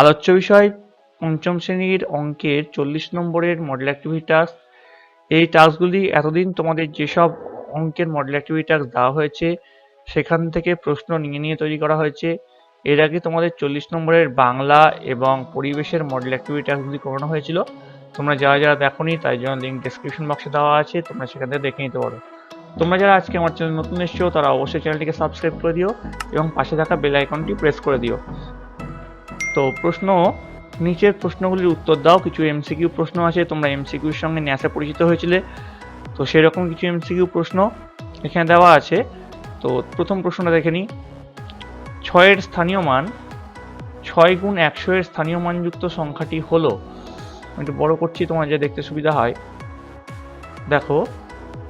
আলোচ্য বিষয়, পঞ্চম শ্রেণির অঙ্কের চল্লিশ নম্বরের মডেল অ্যাক্টিভিটি টাস্ক এই টাস্কগুলি এতদিন তোমাদের যেসব অঙ্কের মডেল অ্যাক্টিভিটি টাস্ক দেওয়া হয়েছে, সেখান থেকে প্রশ্ন নিয়ে নিয়ে তৈরি করা হয়েছে। এর আগে তোমাদের চল্লিশ নম্বরের বাংলা এবং পরিবেশের মডেল অ্যাক্টিভিটি টাস্কগুলি করানো হয়েছিল। তোমরা যারা যারা দেখোনি, তাই জন্য লিঙ্ক ডেসক্রিপশন বক্সে দেওয়া আছে, তোমরা সেখান থেকে দেখে নিতে পারো। তোমরা যারা আজকে আমার চ্যানেল নতুন এসছো, তারা অবশ্যই চ্যানেলটিকে সাবস্ক্রাইব করে দিও এবং পাশে থাকা বেল আইকনটি প্রেস করে দিও। তো প্রশ্ন, নিচের প্রশ্নগুলির উত্তর দাও। কিছু এমসিকিউ প্রশ্ন আছে, তোমরা এমসিকিউর সঙ্গে ন্যাসে পরিচিত হয়েছিলে। তো সেরকম কিছু এমসিকিউ প্রশ্ন এখানে দেওয়া আছে। তো প্রথম প্রশ্নটা দেখে নিই ছয়ের স্থানীয় মান, ছয় গুণ একশো এর স্থানীয় মানযুক্ত সংখ্যাটি হলো। একটু বড় করছি তোমার যে দেখতে সুবিধা হয়। দেখো,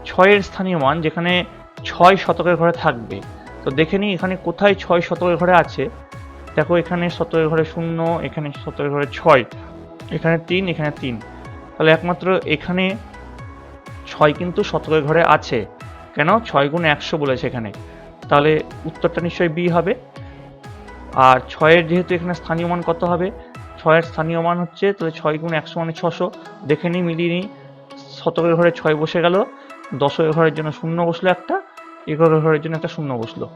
ছয়ের স্থানীয় মান, যেখানে ছয় শতকের ঘরে থাকবে। তো দেখে নিই এখানে কোথায় ছয় শতকের ঘরে আছে। দেখো এখানে সতেরো ঘরে শূন্য, এখানে সতেরো ঘরে ছয়। এখানে তিন এখানে তিন। তাহলে একমাত্র এখানে ছয় কিন্তু সতেরো ঘরে আছে। কেন? ছয় গুণ একশো বলেছে এখানে। তাহলে উত্তরটা নিশ্চয়ই বি হবে। আর ছয়ের যেহেতু এখানে স্থানীয় মান কত হবে? ছয়ের স্থানীয় মান হচ্ছে, তাহলে ছয় গুণ একশো মানে ছশো। দেখে নিই, মিলিয়ে নিই। শতকের ঘরে ছয় বসে গেল। দশকের ঘরের জন্য শূন্য বসল একটা, এগারো ঘরের জন্য একটা শূন্য বসল।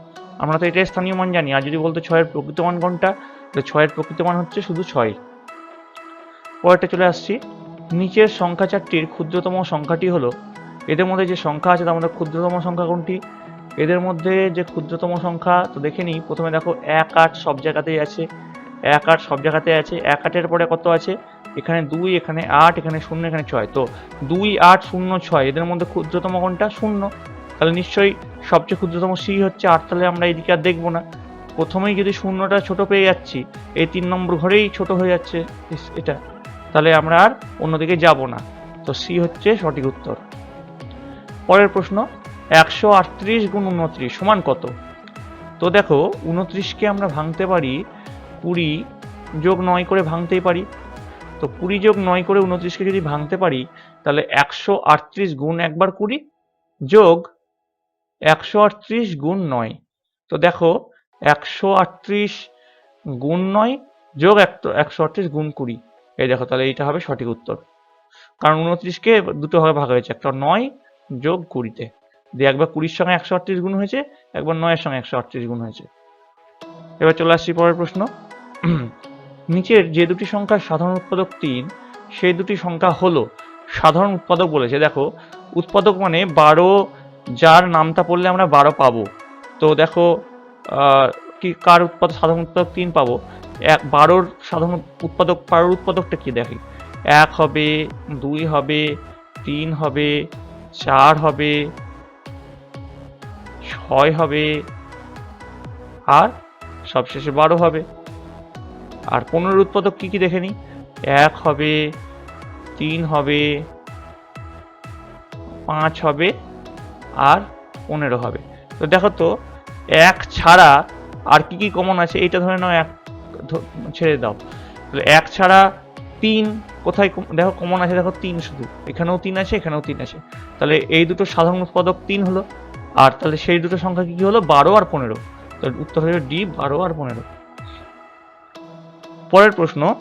আমরা তো এটাই স্থানীয় মান জানি। আর যদি বলতো ছয়ের প্রকৃত মান কোনটা তাহলে ছয়ের প্রকৃত মান হচ্ছে শুধু ছয়। পরেরটা চলে আসছি। নিচের সংখ্যা চারটির ক্ষুদ্রতম সংখ্যাটি হলো, এদের মধ্যে যে সংখ্যা আছে তার মধ্যে ক্ষুদ্রতম সংখ্যা কোনটি? এদের মধ্যে যে ক্ষুদ্রতম সংখ্যা, তো দেখে নিই। প্রথমে দেখো, এক আট সব জায়গাতেই আছে। এক আট সব জায়গাতে আছে। এক আটের পরে কত আছে? এখানে দুই, এখানে আট, এখানে শূন্য, এখানে ছয়। তো দুই, আট, শূন্য, ছয়, এদের মধ্যে ক্ষুদ্রতম কোনটা? শূন্য। তাহলে নিশ্চয়ই সবচেয়ে ক্ষুদ্রতম সি হচ্ছে আট তাহলে আমরা এদিকে আর দেখব না। প্রথমেই যদি শূন্যটা ছোট পেয়ে যাচ্ছি, এই তিন নম্বর ঘরেই ছোট হয়ে যাচ্ছে এটা। তাহলে আমরা আর অন্যদিকে যাব না। তো সি হচ্ছে সঠিক উত্তর। পরের প্রশ্ন, একশো আটত্রিশ গুণ উনত্রিশ সমান কত? তো দেখো, উনত্রিশকে আমরা ভাঙতে পারি কুড়ি যোগ নয় করে ভাঙতেই পারি। তো কুড়ি যোগ নয় করে উনত্রিশকে যদি ভাঙতে পারি, তাহলে একশো আটত্রিশ গুণ একবার কুড়ি যোগ একশো আটত্রিশ গুণ নয়। তো দেখো, একশো আটত্রিশ গুণ নয় যোগ একশো আটত্রিশ গুণ কুড়ি। এই দেখো, তাহলে এইটা হবে সঠিক উত্তর। কারণ উনত্রিশকে দুটো ভাগে ভাগ হয়েছে, একটা নয় যোগ কুড়িতে। দিয়ে একবার কুড়ির সঙ্গে একশো আটত্রিশ গুণ হয়েছে, একবার নয়ের সঙ্গে একশো আটত্রিশ গুণ হয়েছে। এবার চলে আসছি পরের প্রশ্ন। নিচের যে দুটি সংখ্যার সাধারণ উৎপাদক তিন, সেই দুটি সংখ্যা হলো সাধারণ উৎপাদক বলেছে। দেখো, উৎপাদক মানে বারো যার নামটা পড়লে আমরা বারো পাবো। তো দেখো কি, কার উৎপাদক, সাধারণ উৎপাদক তিন পাবো? এক, বারোর সাধারণ উৎপাদক, বারোর উৎপাদকটা কি দেখি? এক হবে, দুই হবে, তিন হবে, চার হবে, ছয় হবে, আর সবশেষে বারো হবে। আর পনেরোর উৎপাদক কি কি দেখে নিই এক হবে, তিন হবে, পাঁচ হবে আর পনেরো হবে। তো দেখো তো, এক ছাড়া আর কি কি কমন আছে এইটা ধরে নাও এক ছেড়ে দাও। তাহলে এক ছাড়া তিন কোথায় দেখো কমন আছে দেখো তিন শুধু। এখানেও তিন আছে, এখানেও তিন আছে। তাহলে এই দুটো সাধারণ উৎপাদক তিন হলো। আর তাহলে সেই দুটো সংখ্যা কি কি হলো? বারো আর পনেরো। তো উত্তর হলো ডি, বারো আর পনেরো। পরের প্রশ্ন,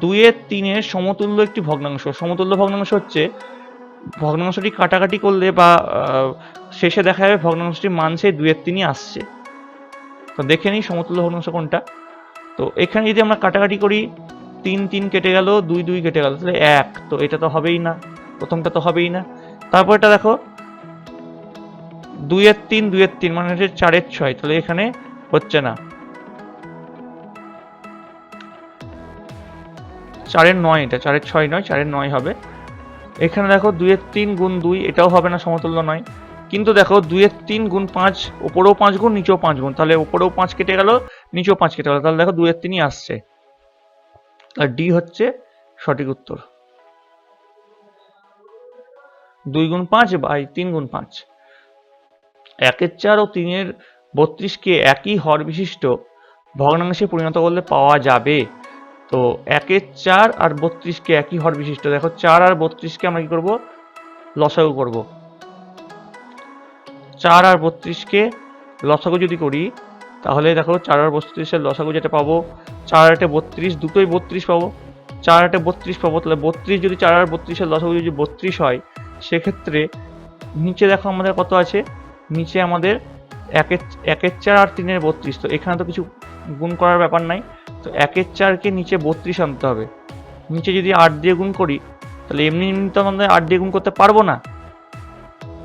দুইয়ের তিনের সমতুল্য একটি ভগ্নাংশ। সমতুল্য ভগ্নাংশ হচ্ছে ভগ্নাংশটি কাটাকাটি করলে বা শেষে দেখা যাবে ভগ্নাংশটির মান সেই দুইয়ের তিনই আসছে। তো দেখে নিই সমতুল্য ভগ্নাংশ কোনটা। তো এখানে যদি আমরা কাটাকাটি করি, তিন তিন কেটে গেল, দুই দুই কেটে গেল, তাহলে এক। তো এটা তো হবেই না, প্রথমটা তো হবেই না। তারপর এটা দেখো, দুইয়ের তিন দুইয়ের তিন মানে হচ্ছে চারের ছয়, তাহলে এখানে হচ্ছে না। চারের নয় এটা, চারের ছয় নয়, চারের নয় হবে। এখানে দেখো দুইয়ের তিন গুণ দুই, এটাও হবে না সমতুল্য নয়। কিন্তু দেখো দুইয়ের তিন গুণ পাঁচ, ওপরেও পাঁচ গুণ, নিচেও পাঁচ গুণ। তাহলে ওপরেও পাঁচ কেটে গেল, নিচেও পাঁচ কেটে গেল। তাহলে দেখো দুইয়ের তিনই আসছে। আর ডি হচ্ছে সঠিক উত্তর। দুই গুণ পাঁচ বাই তিন গুণ পাঁচ। একের চার ও তিনের বত্রিশকে একই হর বিশিষ্ট ভগ্নাংশে পরিণত করলে পাওয়া যাবে। তো একের চার আর বত্রিশকে একই হর বিশিষ্ট। দেখো, চার আর বত্রিশকে আমরা কি করব? লসাগু করব। চার আর বত্রিশকে লসাগু যদি করি, তাহলে দেখো, চার আর বত্রিশের লসাগু যেটা পাবো, চার আটে বত্রিশ, দুটোই বত্রিশ পাবো। চার আটে বত্রিশ পাবো, তাহলে বত্রিশ যদি চার আর বত্রিশের লসাগু যদি বত্রিশ হয়, সেক্ষেত্রে নিচে দেখো আমাদের কত আছে? নিচে আমাদের একের একের চার আর তিনের বত্রিশ। তো এখানে তো কিছু গুণ করার ব্যাপার নাই। তো একের চারকে নিচে বত্রিশ আনতে হবে। নিচে যদি আট দিয়ে গুণ করি, তাহলে এমনি এমনি তো আমাদের আট দিয়ে গুণ করতে পারব না।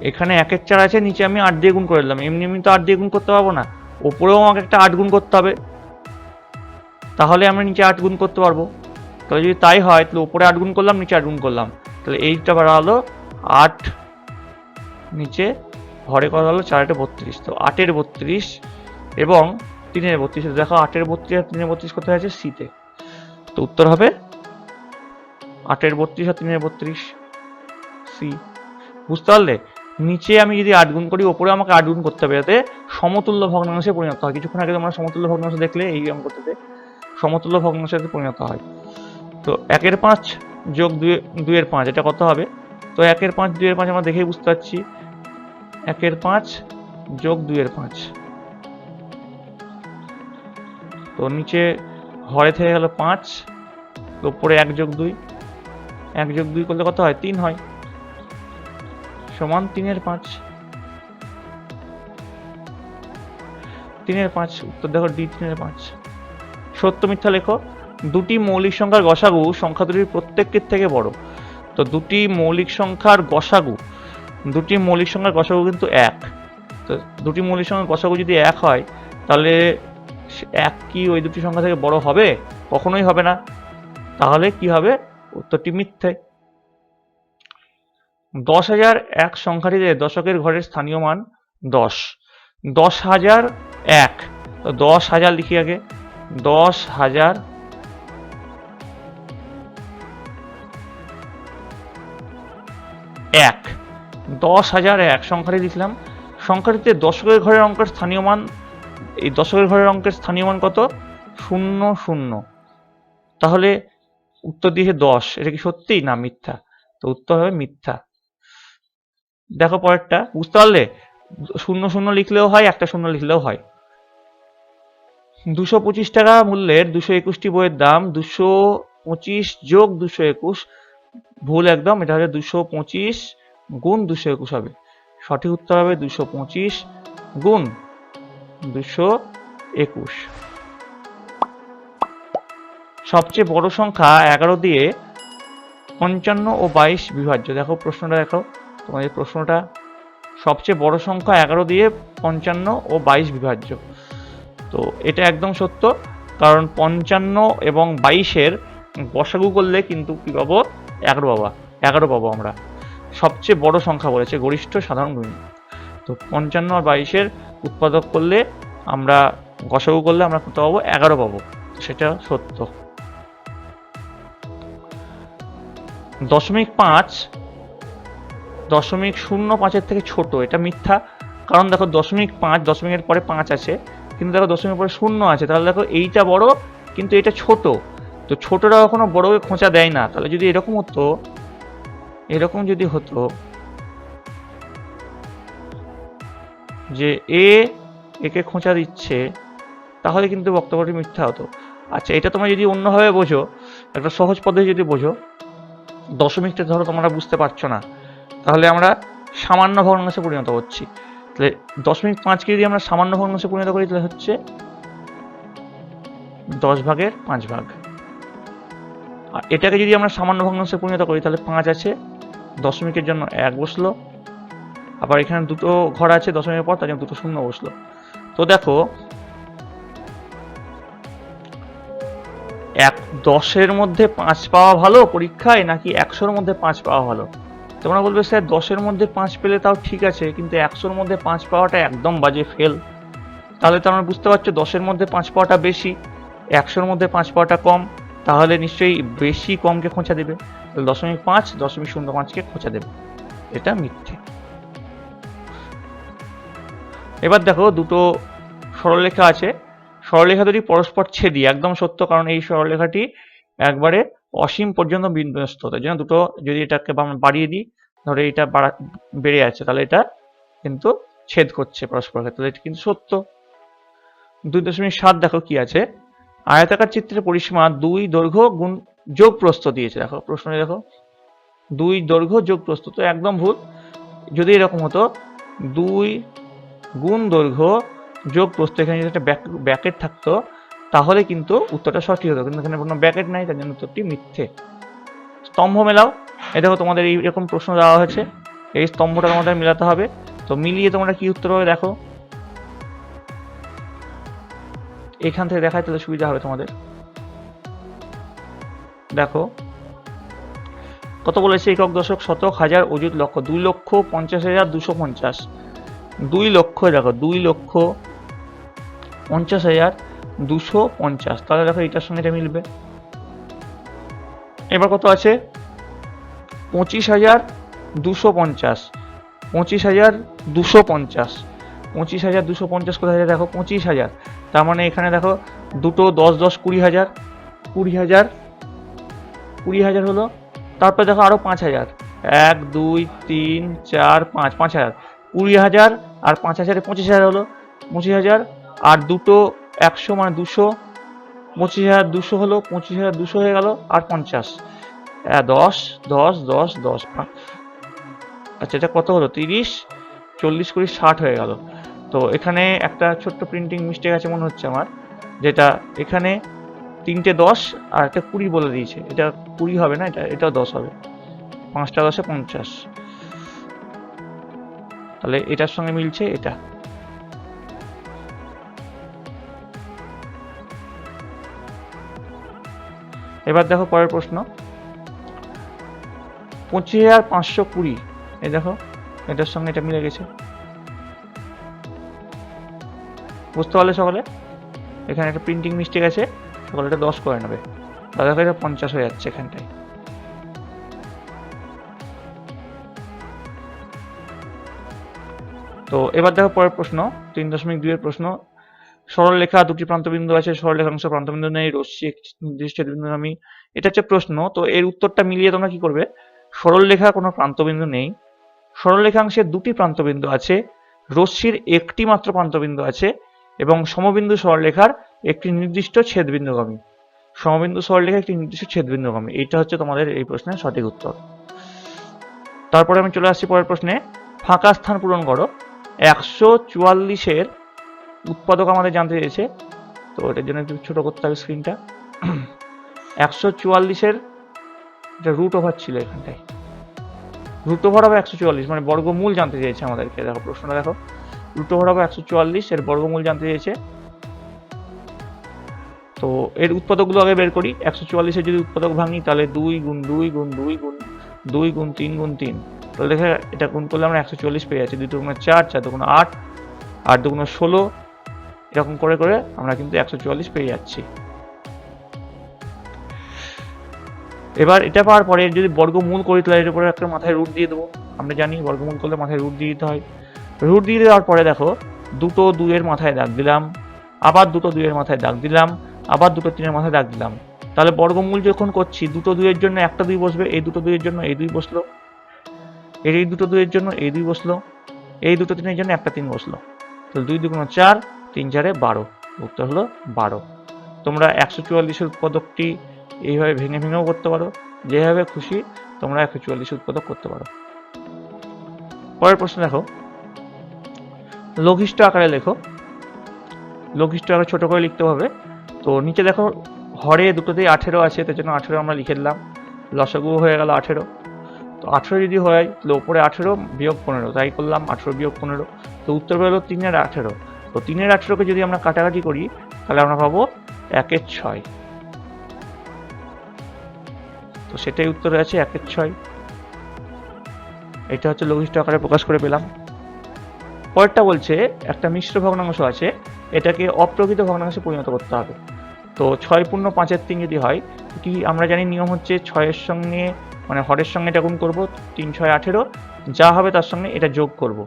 এখানে একের চার আছে, নিচে আমি আট দিয়ে গুণ করে দিলাম। এমনি এমনি তো আট দিয়ে গুণ করতে পারব না। ওপরেও আমাকে একটা আট গুণ করতে হবে। তাহলে আমরা নিচে আট গুণ করতে পারব। তাহলে যদি তাই হয়, তাহলে ওপরে আট গুণ করলাম, নিচে আট গুণ করলাম। তাহলে এইটা বাড়া হলো আট, নিচে ঘরে করা হলো চার আটে বত্রিশ। তো আটের বত্রিশ এবং তিনের বত্রিশ দেখো আটের বত্রিশ আর তিনের বত্রিশ কোথায় আছে সিতে। তো উত্তর হবে? আটের বত্রিশ আর তিনের বত্রিশ, সি। বুঝতে পারলে? নিচে আমি যদি আট গুণ করি, ওপরে আমাকে আট গুণ করতে হবে, যাতে সমতুল্য ভগ্নাংশে পরিণত হয়। কিছুক্ষণ আগে তোমরা সমতুল্য ভগ্নাংশ দেখলে, এই অঙ্কটাতে সমতুল্য ভগ্নাংশে পরিণত হয়। তো একের পাঁচ যোগ দুই, দুইয়ের পাঁচ, এটা কত হবে? তো একের পাঁচ, দুইয়ের পাঁচ আমরা দেখেই বুঝতে পারছি। একের পাঁচ যোগ দুইয়ের পাঁচ। তো নিচে ঘরে থেকে গেল পাঁচ উপরে এক যোগ দুই। এক যোগ দুই করলে কত হয়? তিন হয়। সমান তিনের পাঁচ। তিনের পাঁচ উত্তর দেখো ডি তিনের পাঁচ। সত্য মিথ্যা লেখো, দুটি মৌলিক সংখ্যার গসাগু সংখ্যা দুটির প্রত্যেকটির থেকে বড়। তো দুটি মৌলিক সংখ্যার গসাগু, দুটি মৌলিক সংখ্যার গসাগু কিন্তু এক। তো দুটি মৌলিক সংখ্যার গসাগু যদি এক হয়, তাহলে এক কি ওই দুটি সংখ্যা থেকে বড় হবে? কখনোই হবে না। তাহলে কি হবে? উত্তরটি মিথ্যে। দশ হাজার এক সংখ্যাটিতে দশকের ঘরের স্থানীয় মান দশ। দশ হাজার এক। দশ হাজার লিখি আগে। দশ হাজার এক। দশ হাজার এক সংখ্যাটি লিখলাম। সংখ্যাটিতে দশকের ঘরের অঙ্কের স্থানীয় মান এই দশকের ঘরের অঙ্কের স্থানীয় মান কত? শূন্য শূন্য। তাহলে উত্তর দিয়েছে দশ। এটা কি সত্যি না মিথ্যা? তো উত্তর হবে মিথ্যা। দেখো পরেরটা। বুঝতে পারলে? শূন্য শূন্য লিখলেও হয়, একটা শূন্য লিখলেও হয়। দুশো পঁচিশ টাকা মূল্যের দুশো একুশটি বইয়ের দাম, দুশো পঁচিশ যোগ দুশো একুশ। ভুল একদম, এটা হবে দুশো পঁচিশ গুণ দুশো একুশ হবে। সঠিক উত্তর হবে দুশো পঁচিশ গুণ দুশো একুশ। সবচেয়ে বড় সংখ্যা এগারো দিয়ে পঞ্চান্ন ও বাইশ বিভাজ্য। দেখো প্রশ্নটা দেখো, তোমাদের প্রশ্নটা। সবচেয়ে বড় সংখ্যা এগারো দিয়ে পঞ্চান্ন ও বাইশ বিভাজ্য। তো এটা একদম সত্য, কারণ পঞ্চান্ন এবং বাইশের গসাগু করলে কিন্তু কি পাবো? এগারো বাবা এগারো পাবো আমরা। সবচেয়ে বড় সংখ্যা বলেছে গরিষ্ঠ সাধারণ গুণ। তো পঞ্চান্ন আর বাইশের উৎপাদক করলে আমরা গসাগু করলে আমরা কত পাবো? এগারো পাবো। সেটা সত্য। দশমিক পাঁচ, দশমিক শূন্য পাঁচের থেকে ছোট, এটা মিথ্যা। কারণ দেখো দশমিক পাঁচ, দশমিকের পরে পাঁচ আছে, কিন্তু দেখো দশমিকের পরে শূন্য আছে, তাহলে দেখো এইটা বড়, কিন্তু এটা ছোট। তো ছোটরা কখনো বড়কে খোঁচা দেয় না। তাহলে যদি এরকম হতো, এরকম যদি হতো যে এ একে খোঁচা দিচ্ছে, তাহলে কিন্তু বক্তব্যটি মিথ্যা হতো। আচ্ছা এটা তোমরা যদি অন্যভাবে বোঝো, একটা সহজ পদ্ধতি যদি বোঝো, দশমিকটা ধরো তোমরা বুঝতে পারছ না, তাহলে আমরা সামান্য ভগ্নাংশে পরিণত হচ্ছি। তাহলে দশমিক পাঁচকে যদি আমরা সামান্য ভগ্নাংশে পরিণত করি, তাহলে হচ্ছে দশ ভাগের পাঁচ ভাগ। আর এটাকে যদি আমরা সামান্য ভগ্নাংশে পরিণত করি, তাহলে পাঁচ আছে, দশমিকের জন্য এক বসল আবার এখানে দুটো ঘর আছে দশমিকের পর, তার জন্য দুটো শূন্য বসল। তো দেখো, এক দশের মধ্যে পাঁচ পাওয়া ভালো পরীক্ষায়, নাকি একশোর মধ্যে পাঁচ পাওয়া ভালো? তোমরা বলবে, স্যার, দশের মধ্যে পাঁচ পেলে তাও ঠিক আছে, কিন্তু একশোর মধ্যে পাঁচ পাওয়াটা একদম বাজে ফেল তাহলে তো আমরা বুঝতে পারছ, দশের মধ্যে পাঁচ পাওয়াটা বেশি, একশোর মধ্যে পাঁচ পাওয়াটা কম, তাহলে নিশ্চয়ই বেশি কমকে খোঁচা দেবে। দশমিক পাঁচ, দশমিক শূন্য পাঁচকে খোঁচা দেবে। এটা মিথ্যে। এবার দেখো দুটো সরলরেখা আছে। সরলরেখা দুটি পরস্পর ছেদি একদম সত্য, কারণ এই সরলরেখাটি একবারে অসীম পর্যন্ত বিন্যস্ত। তাই জন্য দুটো যদি এটাকে বাড়িয়ে দিই, ধরো এটা বাড়া, বেড়ে আছে, তাহলে এটা কিন্তু ছেদ করছে পরস্পর তাহলে এটা কিন্তু সত্য। দুই দশমিক সাত দেখো কি আছে। আয়তাকার চিত্রের পরিসীমা দুই দৈর্ঘ্য গুণ যোগ প্রস্থ দিয়েছে। দেখো প্রশ্নে দেখো। দুই দৈর্ঘ্য যোগ প্রস্থ, তো একদম ভুল। যদি এরকম হতো, দুই গুণ দৈর্ঘ্য যোগ প্রস্থ, এখানে যদি একটা ব্যাকেট থাকতো, তাহলে কিন্তু উত্তরটা সঠিক হতো। কিন্তু এখানে কোনো ব্যাকেট নাই, তার জন্য উত্তরটি মিথ্যে। স্তম্ভ মেলাও। এ দেখো তোমাদের এইরকম প্রশ্ন দেওয়া হয়েছে। এই স্তম্ভটা তোমাদের মেলাতে হবে। তো মিলিয়ে তোমরা কি উত্তর হবে দেখো। এখান থেকে দেখায় তাহলে সুবিধা হবে তোমাদের। দেখো। কত বলেছে একক দশক শতক হাজার অযুত লক্ষ? দুই লক্ষ পঞ্চাশ হাজার দুশো পঞ্চাশ। দুই লক্ষ, দেখো, দুই লক্ষ পঞ্চাশ হাজার দুশো পঞ্চাশ। তাহলে দেখো এটার সঙ্গে এটা মিলবে। এবার কত আছে? পঁচিশ হাজার দুশো পঞ্চাশ। পঁচিশ হাজার দুশো পঞ্চাশ। পঁচিশ হাজার দুশো পঞ্চাশ কোথায় দেখো, পঁচিশ হাজার। তার মানে এখানে দেখো, দুটো দশ দশ কুড়ি হাজার কুড়ি হাজার কুড়ি হাজার হলো। তারপর দেখো আরও পাঁচ হাজার। এক, দুই, তিন, চার, পাঁচ পাঁচ হাজার। কুড়ি হাজার আর পাঁচ হাজারে পঁচিশ হাজার হলো। পঁচিশ হাজার আর দুটো একশো মানে দুশো। পঁচিশ হাজার দুশো হলো পঁচিশ হাজার দুশো হয়ে গেল আর পঞ্চাশ। আহ, দশ দশ দশ দশ আচ্ছা এটা কত হলো? তিরিশ চল্লিশ কুড়ি ষাট হয়ে গেল। তো এখানে একটা ছোট্ট প্রিন্টিং মিস্টেক আছে মনে হচ্ছে আমার যেটা এখানে তিনটে দশ আর একটা কুড়ি বলে দিয়েছে। এটা কুড়ি হবে না এটা এটাও দশ হবে। পাঁচটা দশে পঞ্চাশ। তাহলে এটার সঙ্গে মিলছে এটা। এবার দেখো পরের প্রশ্ন। পঁচিশ হাজার পাঁচশো কুড়ি, এই দেখো, এটার সঙ্গে এটা মিলে গেছে। বুঝতে পারলে সকলে? এখানে একটা প্রিন্টিং মিস্টেক আছে, সকলে এটা দশ করে নেবে। দাদা এটা পঞ্চাশ হয়ে যাচ্ছে এখানটায়। তো এবার দেখো পরের প্রশ্ন, তিন দশমিক দুইয়ের প্রশ্ন। সরল লেখা দুটি প্রান্তবিন্দু আছে সরল সরলরেখাংশ প্রান্তবিন্দু নেই, রশ্মি নির্দিষ্ট বিন্দুগামী এটা হচ্ছে প্রশ্ন, তো এর উত্তরটা মিলিয়ে তোমরা কি করবে? সরল লেখা কোনো প্রান্তবিন্দু নেই সরলরেখাংশের দুটি প্রান্তবিন্দু আছে, রশ্মির একটি মাত্র প্রান্তবিন্দু আছে, এবং সমবিন্দু সরলরেখার একটি নির্দিষ্ট ছেদবিন্দুগামী সমবিন্দু সরলরেখা একটি নির্দিষ্ট ছেদবিন্দুগামী এটা হচ্ছে তোমাদের এই প্রশ্নের সঠিক উত্তর। তারপরে আমি চলে আসছি পরের প্রশ্নে। ফাঁকা স্থান পূরণ করো। একশো চুয়াল্লিশের উৎপাদক আমাদের জানতে চেয়েছে। তো এটার জন্য একটু ছোটো করতে হবে স্ক্রিনটা একশো চুয়াল্লিশের এটা রুট ওভার ছিল এখানটায়। রুট ওভার হবে একশো চুয়াল্লিশ মানে বর্গমূল জানতে চেয়েছে আমাদেরকে। দেখো, প্রশ্নটা দেখো। রুট ওভার হবে একশো চুয়াল্লিশ, এর বর্গমূল জানতে চেয়েছে। তো এর উৎপাদকগুলো আগে বের করি। একশো চুয়াল্লিশের যদি উৎপাদক ভাঙি, তাহলে দুই গুণ দুই গুণ দুই গুণ দুই গুণ তিন গুণ তিন। তাহলে দেখে এটা গুণ করলে আমরা একশো চল্লিশ পেয়ে যাচ্ছি। দুই দুগুণে চার চার দুগুণে আট আট দুগুণে ষোলো, এরকম করে করে আমরা কিন্তু একশো চুয়াল্লিশ পেয়ে যাচ্ছি। এবার এটা পাওয়ার পরে যদি বর্গমূল করি, তাহলে এর উপরে একটা মাথায় রুট দিয়ে দেবো। আমরা জানি বর্গমূল করলে মাথায় রুট দিয়ে দিতে হয়। রুট দিয়ে দেওয়ার পরে দেখো, দুটো দুইয়ের মাথায় দাগ দিলাম, আবার দুটো দুইয়ের মাথায় দাগ দিলাম, আবার দুটো তিনের মাথায় দাগ দিলাম। তাহলে বর্গমূল যখন করছি, দুটো দুইয়ের জন্য একটা দুই বসবে, এই দুটো দুইয়ের জন্য এই দুই বসল, এই দুটো দুইয়ের জন্য এই দুই বসল, এই দুটো তিনের জন্য একটা তিন বসল। তাহলে দুই দুগুণ চার, তিন চারে বারো, উত্তর হলো বারো। তোমরা একশো চুয়াল্লিশের উৎপাদকটি এইভাবে ভেঙে ভেঙেও করতে পারো, যেভাবে খুশি তোমরা একশো চুয়াল্লিশ উৎপাদক করতে পারো। পরের প্রশ্ন দেখো। লঘিষ্ঠ আকারে লেখো। লঘিষ্ঠ আকারে ছোট করে লিখতে হবে। তো নিচে দেখো হরে দুটোতেই আঠেরো আছে তার জন্য আঠেরো আমরা লিখে দিলাম। লসাগু হয়ে গেল আঠেরো। তো আঠেরো যদি হয়, তাহলে ওপরে আঠেরো, বিয়োগ পনেরো, তাই করলাম আঠেরো বিয়োগ পনেরো। তো উত্তর বেরোলো তিনের আঠেরো। তো তিনের আঠেরোকে যদি আমরা কাটাকাটি করি, তাহলে আমরা পাবো একের ছয়। তো সেটাই উত্তর আছে একের ছয়। এটা হচ্ছে লঘিষ্ঠ আকারে প্রকাশ করে পেলাম। পরেরটা বলছে, একটা মিশ্র ভগ্নাংশ আছে, এটাকে অপ্রকৃত ভগ্নাংশে পরিণত করতে হবে। তো ছয় পূর্ণ পাঁচের তিন যদি হয়, কি আমরা জানি নিয়ম হচ্ছে ছয়ের সঙ্গে মানে হরের সঙ্গে এটা গুণ করব, তিন ছয় আঠেরো, যা হবে তার সঙ্গে এটা যোগ করব।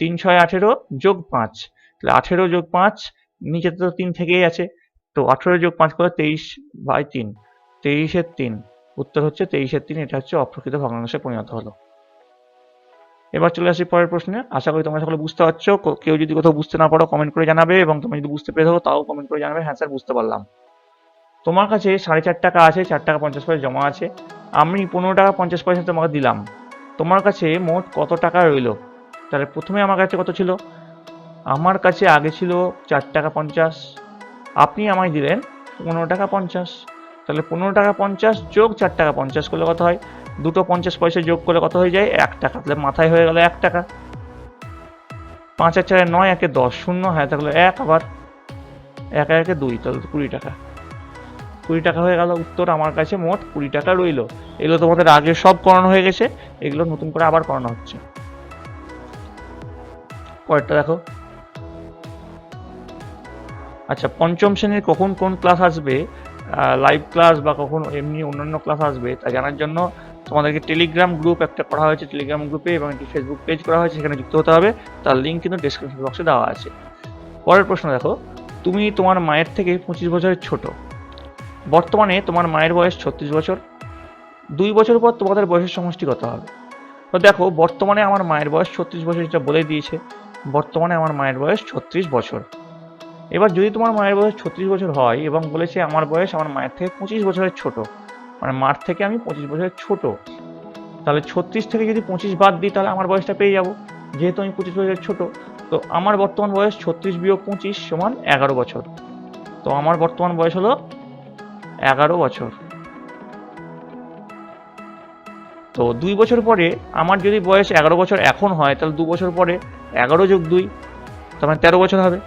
তিন ছয় আঠেরো যোগ পাঁচ, তাহলে আঠেরো যোগ পাঁচ, নিচে তো তিন থেকেই আছে, তো আঠেরো যোগ পাঁচ করে তেইশ বাই তিন, তেইশের তিন, উত্তর হচ্ছে তেইশের তিন, এটা হচ্ছে অপ্রকৃত ভগ্নাংশে পরিণত হলো। এবার চলে আসি পরের প্রশ্নে, আশা করি তোমরা সকলে বুঝতে পারছ কেউ যদি কোথাও বুঝতে না পারো কমেন্ট করে জানাবে, এবং তুমি যদি বুঝতে পেরে থাকো, তাও কমেন্ট করে জানাবে হ্যাঁ স্যার, বুঝতে পারলাম। তোমার কাছে সাড়ে চার টাকা আছে, চার টাকা পঞ্চাশ পয়সা জমা আছে। আমি পনেরো টাকা পঞ্চাশ পয়সা তোমাকে দিলাম। তোমার কাছে মোট কত টাকা রইল? তাহলে প্রথমে আমার কাছে কত ছিল? আমার কাছে আগে ছিল চার টাকা পঞ্চাশ। আপনি আমায় দিলেন পনেরো টাকা পঞ্চাশ। তাহলে পনেরো টাকা পঞ্চাশ যোগ চার টাকা পঞ্চাশ করলে কত হয়? দুটো পঞ্চাশ পয়সা যোগ করলে কত হয়ে যায়? এক টাকা। তাহলে মাথায় হয়ে গেল এক টাকা। পাঁচ আর চারে নয়, একে দশ শূন্য। হ্যাঁ থাকল এক আবার এক, একে দুই। তাহলে কুড়ি টাকা। কুড়ি টাকা হয়ে গেল উত্তর আমার কাছে মোট কুড়ি টাকা রইল। এগুলো তোমাদের আগে সব করানো হয়ে গেছে, এগুলো নতুন করে আবার করানো হচ্ছে। পরেরটা দেখো। আচ্ছা পঞ্চম শ্রেণির কখন কোন ক্লাস আসবে লাইভ ক্লাস বা কখন এমনি অন্যান্য ক্লাস আসবে তা জানার জন্য তোমাদেরকে টেলিগ্রাম গ্রুপ একটা করা হয়েছে টেলিগ্রাম গ্রুপে এবং একটি ফেসবুক পেজ করা হয়েছে, সেখানে যুক্ত হতে হবে। তার লিঙ্ক কিন্তু ডেসক্রিপশন বক্সে দেওয়া আছে। পরের প্রশ্ন দেখো। তুমি তোমার মায়ের থেকে পঁচিশ বছরের ছোট। বর্তমানে তোমার মায়ের বয়স ছত্রিশ বছর। দুই বছর পর তোমাদের বয়সের সমষ্টি কত হবে? তো দেখো, বর্তমানে আমার মায়ের বয়স ছত্রিশ বছর যেটা বলে দিয়েছে। বর্তমানে আমার মায়ের বয়স ছত্রিশ বছর। এবার যদি তোমার মায়ের বয়স ছত্রিশ বছর হয় এবং বলেছে আমার বয়স আমার মায়ের থেকে পঁচিশ বছরের ছোট মানে মার থেকে আমি পঁচিশ বছরের ছোট, তাহলে ছত্রিশ থেকে যদি পঁচিশ বাদ দিই, তাহলে আমার বয়সটা পেয়ে যাব। যেহেতু আমি পঁচিশ বছরের ছোট, তো আমার বর্তমান বয়স ছত্রিশ বিয়োগ পঁচিশ সমান এগারো বছর। তো আমার বর্তমান বয়স হলো এগারো বছর। তো দুই বছর পরে আমার যদি বয়স এগারো বছর এখন হয়, তাহলে দু বছর পরে এগারো যোগ দুই, তার মানে তেরো বছর হবে।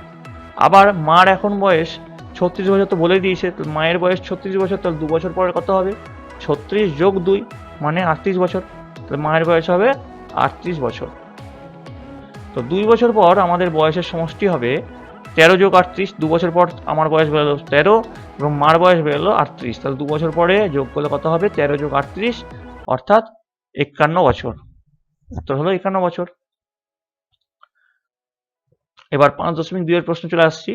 আবার মার এখন বয়স ছত্রিশ বছর তো বলে দিয়েছে মায়ের বয়স ছত্রিশ বছর, তাহলে দু বছর পরে কত হবে? ছত্রিশ যোগ দুই মানে আটত্রিশ বছর, তাহলে মায়ের বয়স হবে আটত্রিশ বছর। তো দুই বছর পর আমাদের বয়সের সমষ্টি হবে তেরো যোগ আটত্রিশ, দু বছর পর আমার বয়স বেরোলো তেরো এবং মার বয়স বেরোলো আটত্রিশ। তাহলে দু বছর পরে যোগ করলে কত হবে? তেরো যোগ আটত্রিশ, অর্থাৎ একান্ন বছর। উত্তর হলো একান্ন বছর। এবার পাঁচ দশমিক দুইয়ের প্রশ্ন চলে আসছি।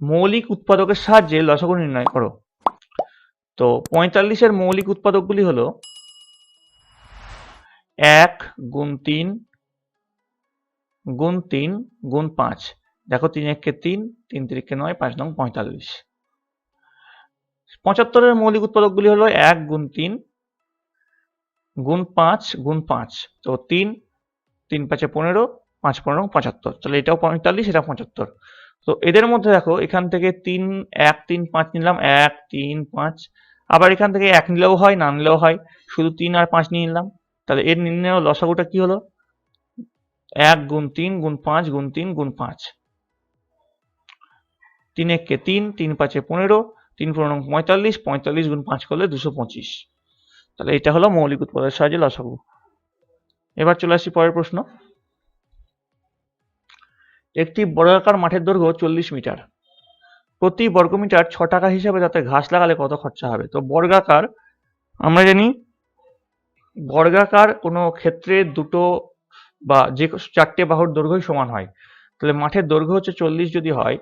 মৌলিক উৎপাদকের সাহায্যে লসাগু নির্ণয় করো। তো পঁয়তাল্লিশের মৌলিক উৎপাদকগুলি হলো এক গুণ তিন গুণ তিন গুণ পাঁচ। দেখো তিন এককে তিন তিন তিরিখকে নয়, পাঁচ নং পঁয়তাল্লিশ। পঁচাত্তরের মৌলিক উৎপাদকগুলি হলো এক গুণ তিন, গুণ পাঁচ গুণ পাঁচ। তো তিন তিন পাঁচে পনেরো, পাঁচ পনেরো, পঁচাত্তর। তাহলে এটাও পঁয়তাল্লিশ এটা পঁচাত্তর। তো এদের মধ্যে দেখো, এখান থেকে তিন, এক, তিন, পাঁচ নিলাম, এক, তিন, পাঁচ। আবার এখান থেকে এক নিলেও হয়, না নিলেও হয়, শুধু তিন আর পাঁচ নিয়ে নিলাম। তাহলে এর নির্ণয় লসাগুটা কি হলো? এক গুণ তিন, গুণ পাঁচ, গুণ তিন, গুণ পাঁচ। তিন এককে তিন তিন পাঁচে পনেরো, তিন পনেরো পঁয়তাল্লিশ পঁয়তাল্লিশ গুণ পাঁচ করলে দুশো পঁচিশ। তাহলে এটা হলো মৌলিক উৎপাদকের সাহায্যে লসাগু। এবার চলে আসি পরের প্রশ্ন। একটি বর্গাকার মাঠের দৈর্ঘ্য চল্লিশ মিটার। প্রতি বর্গমিটার ছ টাকা হিসাবে তাতে ঘাস লাগালে কত খরচা হবে? তো বর্গাকার, আমরা জানি বর্গাকার কোনো ক্ষেত্রে দুটো বা যে চারটে বাহুর দৈর্ঘ্যই সমান হয়। তাহলে মাঠের দৈর্ঘ্য হচ্ছে চল্লিশ যদি হয়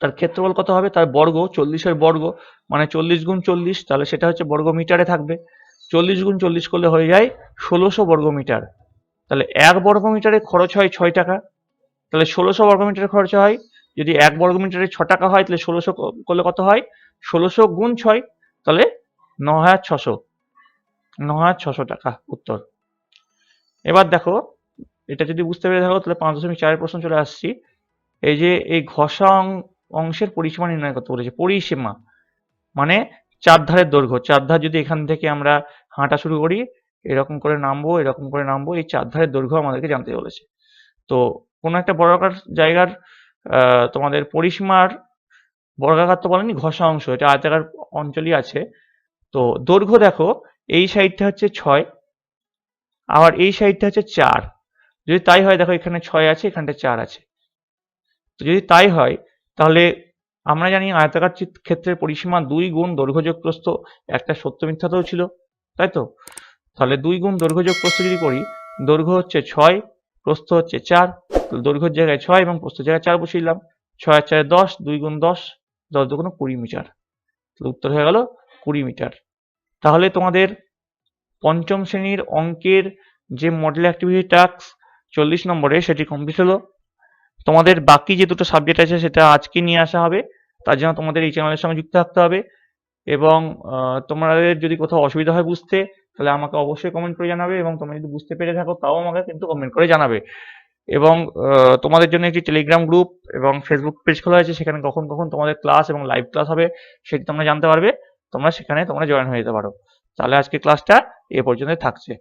তার ক্ষেত্রফল কত হবে? তার বর্গ, চল্লিশের বর্গ মানে চল্লিশ গুণ চল্লিশ, তাহলে সেটা হচ্ছে বর্গ মিটারে থাকবে। চল্লিশ গুণ চল্লিশ করলে হয়ে যায় ষোলোশো বর্গ মিটার তাহলে এক বর্গ মিটারে খরচ হয় ছয় টাকা। তাহলে ষোলোশো বর্গ মিটারে খরচ হয়, যদি এক বর্গ মিটারে ছ টাকা হয়, তাহলে ষোলোশো করলে কত হয়? ষোলোশো গুণ ছয়, তাহলে ন হাজার ছশো। ন হাজার ছশো টাকা উত্তর। এবার দেখো, এটা যদি বুঝতে পেরে থাকো, তাহলে পাঁচ দশমিক চারের প্রশ্ন চলে আসছি। এই যে এই ঘষা অংশের পরিসীমা নির্ণয় করতে বলেছে, পরিসীমা। মানে চার ধারের দৈর্ঘ্য। চার ধার যদি এখান থেকে আমরা হাঁটা শুরু করি, এরকম করে নামবো, এরকম করে নামবো, এই চার ধারের দৈর্ঘ্য আমাদেরকে জানতে বলেছে। তো কোনো একটা বর্গাকার জায়গার তোমাদের পরিসীমার বর্গাকার তো বলেনি, ঘষা অংশ, এটা আয়তাকার অঞ্চলই আছে। তো দৈর্ঘ্য দেখো, এই সাইডটা হচ্ছে ছয়, আবার এই সাইডটা হচ্ছে চার। যদি তাই হয়, দেখো এখানে ছয় আছে এখানটা চার আছে। তো যদি তাই হয় তাহলে আমরা জানি আয়তাকার ক্ষেত্রের পরিসীমা দুই গুণ দৈর্ঘ্য যোগ প্রস্থ একটা সত্য মিথ্যাতেও ছিল, তাই তো? তাহলে দুই গুণ দৈর্ঘ্য যোগ প্রস্থ যদি করি, দৈর্ঘ্য হচ্ছে ছয়, প্রস্থ হচ্ছে চার দৈর্ঘ্যের জায়গায় ছয় এবং প্রস্থ জায়গায় চার বসিয়ে দিলাম। ছয় চারে দশ, দুই গুণ দশ দশ দুগুণ কুড়ি মিটার। তাহলে উত্তর হয়ে গেল কুড়ি মিটার। তাহলে তোমাদের পঞ্চম শ্রেণির অঙ্কের যে মডেল অ্যাক্টিভিটি টাস্ক চল্লিশ নম্বরে সেটি কমপ্লিট হলো। তোমাদের বাকি যে দুটো সাবজেক্ট আছে সেটা আজকে নিয়ে আসা হবে। তার জন্য তোমাদের এই চ্যানেলের সঙ্গে যুক্ত থাকতে হবে এবং তোমাদের যদি কোথাও অসুবিধা হয় বুঝতে, তাহলে আমাকে অবশ্যই কমেন্ট করে জানাবে এবং তোমরা যদি বুঝতে পেরে থাকো তাও আমাকে কিন্তু কমেন্ট করে জানাবে। এবং তোমাদের জন্য একটি টেলিগ্রাম গ্রুপ এবং ফেসবুক পেজ খোলা হয়েছে, সেখানে কখন কখন তোমাদের ক্লাস এবং লাইভ ক্লাস হবে সেটি তোমরা জানতে পারবে। তোমরা সেখানে তোমরা জয়েন হয়ে যেতে পারো। তাহলে আজকে ক্লাসটা এ পর্যন্ত থাকছে।